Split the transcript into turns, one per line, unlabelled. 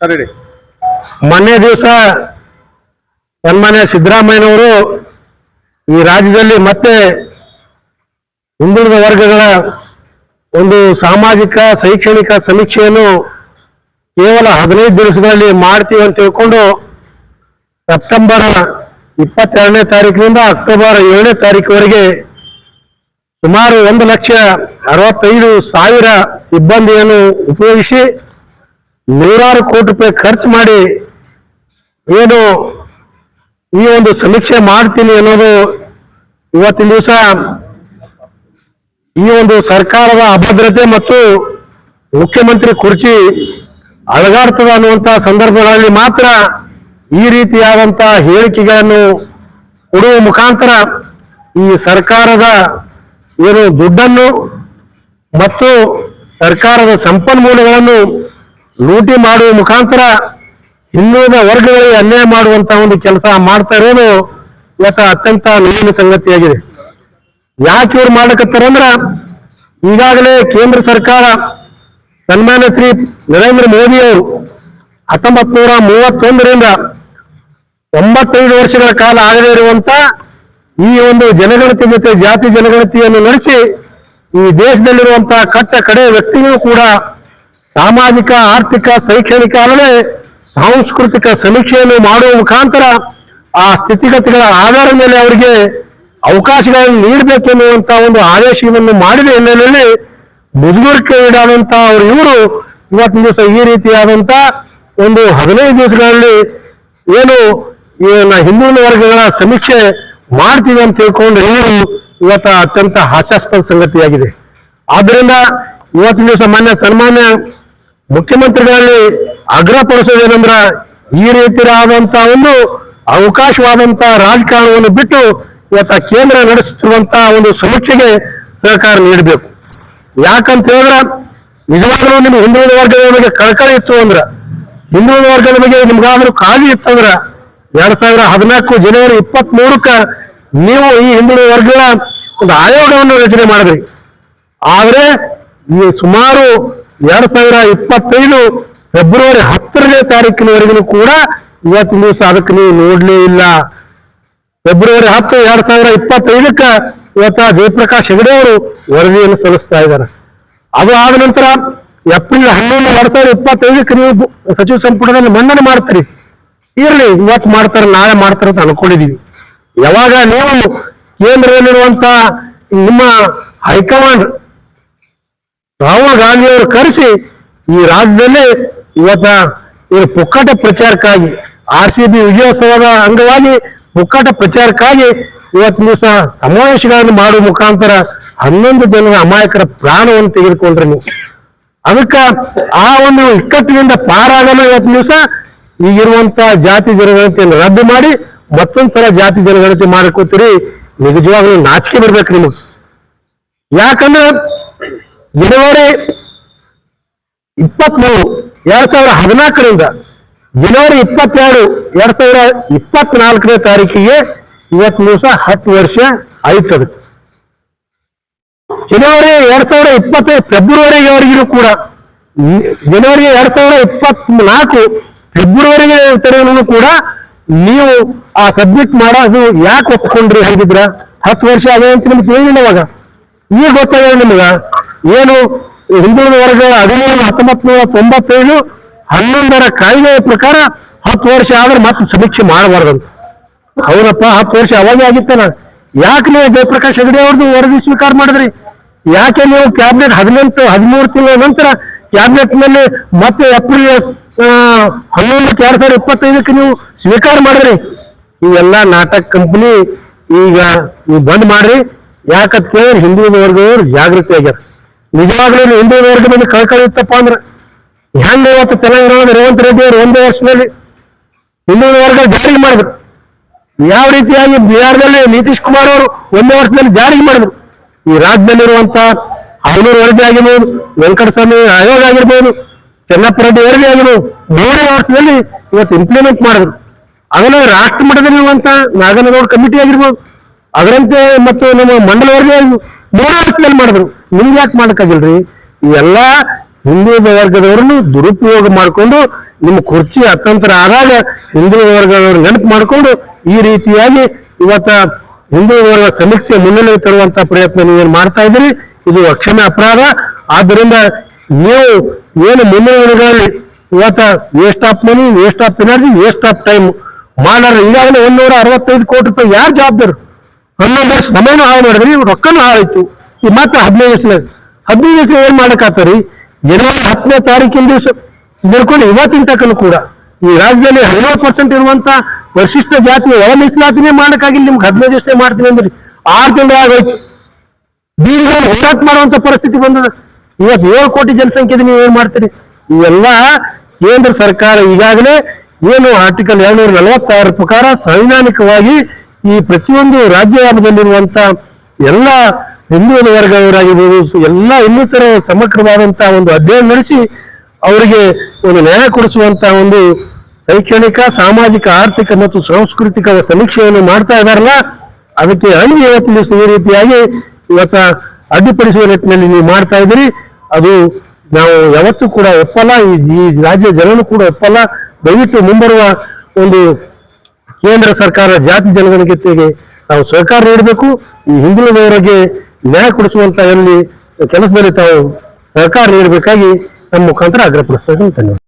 ಮೊನ್ನೆ ದಿವಸ ಸನ್ಮಾನ್ಯ ಸಿದ್ದರಾಮಯ್ಯನವರು ಈ ರಾಜ್ಯದಲ್ಲಿ ಮತ್ತೆ ಹಿಂದುಳಿದ ವರ್ಗಗಳ ಒಂದು ಸಾಮಾಜಿಕ, ಶೈಕ್ಷಣಿಕ ಸಮೀಕ್ಷೆಯನ್ನು ಕೇವಲ ಹದಿನೈದು ದಿವಸಗಳಲ್ಲಿ ಮಾಡ್ತೀವಿ ಅಂತ ತಿಳ್ಕೊಂಡು ಸೆಪ್ಟೆಂಬರ್ ಇಪ್ಪತ್ತೆರಡನೇ ತಾರೀಕಿನಿಂದ ಅಕ್ಟೋಬರ್ ಏಳನೇ ತಾರೀಕುವರೆಗೆ ಸುಮಾರು ಒಂದು ಲಕ್ಷ ಅರವತ್ತೈದು ಸಾವಿರ ಸಿಬ್ಬಂದಿಯನ್ನು ಉಪಯೋಗಿಸಿ ನೂರಾರು ಕೋಟಿ ರೂಪಾಯಿ ಖರ್ಚು ಮಾಡಿ ಏನು ಈ ಒಂದು ಸಮೀಕ್ಷೆ ಮಾಡ್ತೀನಿ ಅನ್ನೋದು ಇವತ್ತಿನ ದಿವಸ ಈ ಒಂದು ಸರ್ಕಾರದ ಅಭದ್ರತೆ ಮತ್ತು ಮುಖ್ಯಮಂತ್ರಿ ಕುರ್ಚಿ ಅಳಗಾಡ್ತದ ಅನ್ನುವಂತಹ ಸಂದರ್ಭಗಳಲ್ಲಿ ಮಾತ್ರ ಈ ರೀತಿಯಾದಂತಹ ಹೇಳಿಕೆಗಳನ್ನು ಕೊಡುವ ಮುಖಾಂತರ ಈ ಸರ್ಕಾರದ ಏನು ದುಡ್ಡನ್ನು ಮತ್ತು ಸರ್ಕಾರದ ಸಂಪನ್ಮೂಲಗಳನ್ನು ಲೂಟಿ ಮಾಡುವ ಮುಖಾಂತರ ಹಿಂದುಳಿದ ವರ್ಗಗಳಿಗೆ ಅನ್ಯಾಯ ಮಾಡುವಂತಹ ಒಂದು ಕೆಲಸ ಮಾಡ್ತಾ ಇರೋದು ಇವತ್ತು ಅತ್ಯಂತ ನೋವಿನ ಸಂಗತಿಯಾಗಿದೆ. ಯಾಕೆ ಇವ್ರು ಮಾಡಕತ್ತಾರಂದ್ರ ಈಗಾಗಲೇ ಕೇಂದ್ರ ಸರ್ಕಾರ ಸನ್ಮಾನ ಶ್ರೀ ನರೇಂದ್ರ ಮೋದಿ ಅವರು ಹತ್ತೊಂಬತ್ ನೂರ ಮೂವತ್ತೊಂದರಿಂದ ಒಂಬತ್ತೈದು ವರ್ಷಗಳ ಕಾಲ ಆಗದೇ ಇರುವಂತ ಈ ಒಂದು ಜನಗಣತಿ ಜೊತೆ ಜಾತಿ ಜನಗಣತಿಯನ್ನು ನಡೆಸಿ ಈ ದೇಶದಲ್ಲಿರುವಂತಹ ಕಟ್ಟ ಕಡೆ ವ್ಯಕ್ತಿಗಳು ಕೂಡ ಸಾಮಾಜಿಕ, ಆರ್ಥಿಕ, ಶೈಕ್ಷಣಿಕ ಅಲ್ಲದೆ ಸಾಂಸ್ಕೃತಿಕ ಸಮೀಕ್ಷೆಯನ್ನು ಮಾಡುವ ಮುಖಾಂತರ ಆ ಸ್ಥಿತಿಗತಿಗಳ ಆಧಾರದ ಮೇಲೆ ಅವರಿಗೆ ಅವಕಾಶಗಳನ್ನು ನೀಡಬೇಕು ಎನ್ನುವಂತಹ ಒಂದು ಆದೇಶವನ್ನು ಮಾಡಿದ ಹಿನ್ನೆಲೆಯಲ್ಲಿ ಮುಜುಗರಕ್ಕೆ ಈಡಾದಂತ ಅವರು ಇವರು ಇವತ್ತಿನ ದಿವಸ ಈ ರೀತಿಯಾದಂತ ಒಂದು ಹದಿನೈದು ದಿವಸಗಳಲ್ಲಿ ಏನು ಹಿಂದುಳಿದ ವರ್ಗಗಳ ಸಮೀಕ್ಷೆ ಮಾಡ್ತೀವಿ ಅಂತ ತಿಳ್ಕೊಂಡು ಇವರು ಇವತ್ತು ಅತ್ಯಂತ ಹಾಸ್ಯಾಸ್ಪದ ಸಂಗತಿಯಾಗಿದೆ. ಆದ್ದರಿಂದ ಇವತ್ತಿನ ದಿವಸ ಮಾನ್ಯ ಸನ್ಮಾನ್ಯ ಮುಖ್ಯಮಂತ್ರಿಗಳಲ್ಲಿ ಆಗ್ರಹಪಡಿಸೋದೇನೆಂದ್ರ ಈ ರೀತಿಯಾದಂತ ಒಂದು ಅವಕಾಶವಾದಂತ ರಾಜಕಾರಣವನ್ನು ಬಿಟ್ಟು ಇವತ್ತ ಕೇಂದ್ರ ನಡೆಸುತ್ತಿರುವಂತಹ ಒಂದು ಸಮೀಕ್ಷೆಗೆ ಸಹಕಾರ ನೀಡಬೇಕು. ಯಾಕಂತ ಹೇಳಿದ್ರೆ ನಿಜವಾಗ್ಲೂ ನಿಮ್ಗೆ ಹಿಂದುಳಿದ ವರ್ಗದ ಬಗ್ಗೆ ಕಳಕಳಿ ಇತ್ತು ಅಂದ್ರ, ಹಿಂದುಳಿದ ವರ್ಗದ ಬಗ್ಗೆ ನಿಮ್ಗಾದ್ರೂ ಕಾಳಜಿ ಇತ್ತಂದ್ರ ಎರಡ್ ಸಾವಿರ ಹದಿನಾಲ್ಕು ಜನವರಿ ಇಪ್ಪತ್ತ್ ಮೂರಕ್ಕ ನೀವು ಈ ಹಿಂದುಳಿದ ವರ್ಗಗಳ ಒಂದು ಆಯೋಗವನ್ನು ರಚನೆ ಮಾಡಿದ್ರಿ. ಆದ್ರೆ ಈ ಸುಮಾರು ಎರಡ್ ಸಾವಿರ ಇಪ್ಪತ್ತೈದು ಫೆಬ್ರವರಿ ಹತ್ತರನೇ ತಾರೀಕಿನವರೆಗೂ ಕೂಡ ಇವತ್ತು ದಿವಸ ಅದಕ್ಕೆ ನೀವು ನೋಡ್ಲೇ ಇಲ್ಲ. ಫೆಬ್ರವರಿ ಹತ್ತು, ಎರಡ್ ಸಾವಿರ ಇಪ್ಪತ್ತೈದಕ್ಕ ಇವತ್ತ ಜಯಪ್ರಕಾಶ್ ಹೆಗಡೆ ಅವರು ವರದಿಯನ್ನು ಸಲ್ಲಿಸ್ತಾ ಇದ್ದಾರೆ. ಅದು ಆದ ನಂತರ ಏಪ್ರಿಲ್ ಹನ್ನೊಂದು, ಎರಡ್ ಸಾವಿರದ ಇಪ್ಪತ್ತೈದಕ್ಕೆ ನೀವು ಸಚಿವ ಸಂಪುಟದಲ್ಲಿ ಮಂಡನೆ ಮಾಡ್ತೀರಿ. ಇರಲಿ, ಇವತ್ತು ಮಾಡ್ತಾರೆ, ನಾಳೆ ಮಾಡ್ತಾರೆ ಅಂತ ಅನ್ಕೊಂಡಿದೀವಿ. ಯಾವಾಗ ನೀವು ಕೇಂದ್ರದಲ್ಲಿರುವಂತ ನಿಮ್ಮ ಹೈಕಮಾಂಡ್ ರಾಹುಲ್ ಗಾಂಧಿ ಅವರು ಕರೆಸಿ ಈ ರಾಜ್ಯದಲ್ಲಿ ಇವತ್ತ ಈ ಪುಕ್ಕಟ ಪ್ರಚಾರಕ್ಕಾಗಿ ಆರ್ ಸಿ ಬಿ ವಿಜಯೋತ್ಸವದ ಅಂಗವಾಗಿ ಪುಕ್ಕಟ ಪ್ರಚಾರಕ್ಕಾಗಿ ಇವತ್ತು ದಿವಸ ಸಮಾವೇಶಗಳನ್ನು ಮಾಡುವ ಮುಖಾಂತರ ಹನ್ನೊಂದು ಜನರ ಅಮಾಯಕರ ಪ್ರಾಣವನ್ನು ತೆಗೆದುಕೊಂಡ್ರಿ ನೀವು. ಅದಕ್ಕ ಆ ಒಂದು ಇಕ್ಕಟ್ಟಿನಿಂದ ಪಾರಾಗಲು ಇವತ್ತಿನ ದಿವಸ ಈಗಿರುವಂತ ಜಾತಿ ಜನಗಣತಿಯನ್ನು ರದ್ದು ಮಾಡಿ ಮತ್ತೊಂದ್ಸಲ ಜಾತಿ ಜನಗಣತಿ ಮಾಡ್ಕೋತೀರಿ. ನಿಜವಾಗ್ಲೂ ನಾಚಿಕೆ ಬರ್ಬೇಕು ನಿಮಗೆ. ಯಾಕಂದ್ರೆ ಜನವರಿ ಇಪ್ಪತ್ಮೂರು ಎರಡ್ ಸಾವಿರದ ಹದಿನಾಲ್ಕರಿಂದ ಜನವರಿ ಇಪ್ಪತ್ತೆರಡು ಎರಡ್ ಸಾವಿರ ಇಪ್ಪತ್ನಾಲ್ಕನೇ ತಾರೀಕಿಗೆ ಇವತ್ತು ದಿವಸ ಹತ್ತು ವರ್ಷ ಆಯ್ತದ. ಜನವರಿ ಎರಡ್ ಸಾವಿರ ಇಪ್ಪತ್ತೈದು ಫೆಬ್ರವರಿವರೆಗೂ ಕೂಡ ಜನವರಿ ಎರಡ್ ಸಾವಿರ ಇಪ್ಪತ್ನಾಲ್ಕು ಫೆಬ್ರವರಿಗೆ ತನಕ ಕೂಡ ನೀವು ಆ ಸಬ್ಮಿಟ್ ಮಾಡೋದು ಯಾಕೆ ಒಪ್ಕೊಂಡ್ರಿ ಹಾಗಿದ್ರ? ಹತ್ತು ವರ್ಷ ಅದೇ ಅಂತ ನಿಮ್ಗೆ ತಿಳಿದಿಲ್ಲ ಅವಾಗ. ಈಗ ಗೊತ್ತಾಗ ನಿಮ್ಗ. ಏನು ಹಿಂದುಳಿದ ವರ್ಗ ಹದಿನೇಳು ಹತ್ತೊಂಬತ್ ನೂರ ತೊಂಬತ್ತೈದು ಹನ್ನೊಂದರ ಕಾಯ್ದೆಯ ಪ್ರಕಾರ ಹತ್ತು ವರ್ಷ ಆದ್ರೆ ಮತ್ತೆ ಸಮೀಕ್ಷೆ ಮಾಡಬಾರ್ದಂತ. ಹೌದಪ್ಪ, ಹತ್ತು ವರ್ಷ ಅವಾಗೇ ಆಗಿತ್ತಲ್ಲ ಯಾಕೆ ನೀವು ಜಯಪ್ರಕಾಶ್ ಹೆಗಡೆ ಅವ್ರದ್ದು ವರದಿ ಸ್ವೀಕಾರ ಮಾಡಿದ್ರಿ? ಯಾಕೆ ನೀವು ಕ್ಯಾಬಿನೆಟ್ ಹದಿನೆಂಟು, ಹದಿಮೂರು ತಿಂಗಳ ನಂತರ ಕ್ಯಾಬಿನೆಟ್ನಲ್ಲಿ ಮತ್ತೆ ಏಪ್ರಿಲ್ ಹನ್ನೊಂದಕ್ಕೆ ಎರಡ್ ಸಾವಿರದ ಇಪ್ಪತ್ತೈದಕ್ಕೆ ನೀವು ಸ್ವೀಕಾರ ಮಾಡಿದ್ರಿ? ಇವೆಲ್ಲ ನಾಟಕ ಕಂಪನಿ ಈಗ ನೀವು ಬಂದ್ ಮಾಡ್ರಿ. ಯಾಕಂತ ಕೇಳಿದ್ರೆ ಹಿಂದುಳಿದ ವರ್ಗದವರು ಜಾಗೃತಿ ಆಗ್ಯಾರ. ನಿಜವಾಗ್ಲೂ ಹಿಂದೂ ವರ್ಗದಲ್ಲಿ ಕಳ್ಕಳಿ ಅಂದ್ರೆ ಹೆಂಗ ಇವತ್ತು ತೆಲಂಗಾಣದ ರೇವಂತ್ ರೆಡ್ಡಿ ಅವರು ಒಂದೇ ವರ್ಷದಲ್ಲಿ ಹಿಂದೂ ವರ್ಗ ಜಾರಿಗೆ ಮಾಡಿದ್ರು. ಯಾವ ರೀತಿಯಾಗಿ ಬಿಹಾರದಲ್ಲಿ ನಿತೀಶ್ ಕುಮಾರ್ ಅವರು ಒಂದೇ ವರ್ಷದಲ್ಲಿ ಜಾರಿಗೆ ಮಾಡಿದ್ರು. ಈ ರಾಜ್ಯದಲ್ಲಿರುವಂತ ಐನೂರು ವರದಿ ಆಗಿರ್ಬೋದು, ವೆಂಕಟಸ್ವಾಮಿ ಆಯೋಗ ಆಗಿರ್ಬೋದು, ಚೆನ್ನಪ್ಪ ರೆಡ್ಡಿ ವರದಿ ಆಗಿರ್ಬೋದು, ಮೂರೇ ವರ್ಷದಲ್ಲಿ ಇವತ್ತು ಇಂಪ್ಲಿಮೆಂಟ್ ಮಾಡಿದ್ರು. ಅದನ್ನ ರಾಷ್ಟ್ರ ಮಟ್ಟದಲ್ಲಿರುವಂತ ನಾಗನಗೌಡ ಕಮಿಟಿ ಆಗಿರ್ಬೋದು ಅದರಂತೆ ಮತ್ತು ನಮ್ಮ ಮಂಡಲವರಿಗೆ ಮೂರೇ ಮಾಡಿದ್ರು? ನಿಮ್ಗೆ ಯಾಕೆ ಮಾಡಕ್ಕಾಗಿಲ್ರಿ ಇವೆಲ್ಲ ಹಿಂದೂ ವರ್ಗದವರನ್ನು ದುರುಪಯೋಗ ಮಾಡಿಕೊಂಡು ನಿಮ್ಮ ಕುರ್ಚಿ ಅತಂತ್ರ ಆದಾಗ ಹಿಂದೂ ವರ್ಗದವರು ನೆನಪು ಮಾಡಿಕೊಂಡು ಈ ರೀತಿಯಾಗಿ ಇವತ್ತ ಹಿಂದೂ ವರ್ಗ ಸಮೀಕ್ಷೆ ಮುನ್ನೆಲೆಗೆ ತರುವಂತ ಪ್ರಯತ್ನ ನೀವೇನು ಮಾಡ್ತಾ ಇದ್ದೀರಿ? ಇದು ಅಕ್ಷಮ್ಯ ಅಪರಾಧ. ಆದ್ದರಿಂದ ನೀವು ಏನು ಮುಂದಿನ ದಿನಗಳಲ್ಲಿ ಇವತ್ತ waste of money waste of energy waste of time ಮಾಡೋರು ಈಗಾಗಲೇ ಒಂದೂರ ಅರವತ್ತೈದು ಕೋಟಿ ರೂಪಾಯಿ ಯಾರು ಜವಾಬ್ದಾರು? ಹನ್ನೊಂದು ವರ್ಷ ಸಮಯನ ಹಾಳು ಮಾಡಿದ್ರಿ ರೊಕ್ಕನೂ ಹಾಳಾಯ್ತು. ಈ ಮಾತ್ರ ಹದಿನೈದು ವರ್ಷ ಹದಿನೈದು ವರ್ಷ ಏನ್ ಮಾಡಕ್ಕಾಗ್ತಾರಿ ಜನವರಿ ಹತ್ತನೇ ತಾರೀಕಿನ ದಿವಸ ಹಿಡ್ಕೊಂಡು ಇವತ್ತಿನ ತಕ್ಕನು ಕೂಡ ಈ ರಾಜ್ಯದಲ್ಲಿ ಹದಿನೇಳು ಪರ್ಸೆಂಟ್ ಇರುವಂತ ವರಿಷ್ಠ ಜಾತಿ ಒಳ ಮೀಸಲಾತಿನೇ ಮಾಡಕ್ಕಾಗಿಲ್ಲ, ನಿಮ್ಗೆ ಹದಿನೈದು ದಿವಸ ಮಾಡ್ತೀನಿ ಅಂದ್ರಿ. ಆರು ತಿಂಗಳು ಆಗೋಯ್ತು. ಬೀದಿಗಳಲ್ಲಿ ಹೋರಾಟ ಮಾಡುವಂತ ಪರಿಸ್ಥಿತಿ ಬಂದದ. ಇವತ್ತು ಏಳು ಕೋಟಿ ಜನಸಂಖ್ಯೆ ನೀವು ಏನ್ ಮಾಡ್ತೀರಿ? ಇವೆಲ್ಲ ಕೇಂದ್ರ ಸರ್ಕಾರ ಈಗಾಗಲೇ ಏನು ಆರ್ಟಿಕಲ್ ಎರಡ್ನೂರ ನಲವತ್ತಾರು ಪ್ರಕಾರ ಸಂವಿಧಾನಿಕವಾಗಿ ಈ ಪ್ರತಿಯೊಂದು ರಾಜ್ಯ ವ್ಯಾಪದಲ್ಲಿರುವಂತ ಎಲ್ಲ ಹಿಂದುಳಿದ ವರ್ಗದವರಾಗಿರ್ಬೋದು, ಎಲ್ಲ ಇನ್ನಿತರ ಸಮಗ್ರವಾದಂತಹ ಒಂದು ಅಧ್ಯಯನ ನಡೆಸಿ ಅವರಿಗೆ ಒಂದು ನ್ಯಾಯ ಕೊಡಿಸುವಂತಹ ಒಂದು ಶೈಕ್ಷಣಿಕ, ಸಾಮಾಜಿಕ, ಆರ್ಥಿಕ ಮತ್ತು ಸಾಂಸ್ಕೃತಿಕ ಸಮೀಕ್ಷೆಯನ್ನು ಮಾಡ್ತಾ ಇದಾರಲ್ಲ ಅದಕ್ಕೆ ಅಣಿ ಇವತ್ತಿನ ದಿವಸ ಈ ರೀತಿಯಾಗಿ ಇವತ್ತ ಅಡ್ಡಿಪಡಿಸುವ ನಿಟ್ಟಿನಲ್ಲಿ ನೀವು ಮಾಡ್ತಾ ಇದ್ದೀರಿ. ಅದು ನಾವು ಯಾವತ್ತೂ ಕೂಡ ಒಪ್ಪಲ್ಲ ಈ ರಾಜ್ಯ ಜನರು ಕೂಡ ಒಪ್ಪಲ್ಲ. ದಯವಿಟ್ಟು ಮುಂಬರುವ ಒಂದು ಕೇಂದ್ರ ಸರ್ಕಾರ ಜಾತಿ ಜನಗಣತಿಗೆ ನಾವು ಸಹಕಾರ ನೀಡಬೇಕು, ಈ ಹಿಂದುಳಿದವರಿಗೆ ನ್ಯಾಯ ಕೊಡಿಸುವಂತ ಎಲ್ಲಿ ಕೆಲಸದಲ್ಲಿ ತಾವು ಸಹಕಾರ ನೀಡಬೇಕಾಗಿ ನಮ್ಮ ಮುಖಾಂತರ ಆಗ್ರಹ ಇದ್ದೀನಿ ಧನ್ಯವಾದ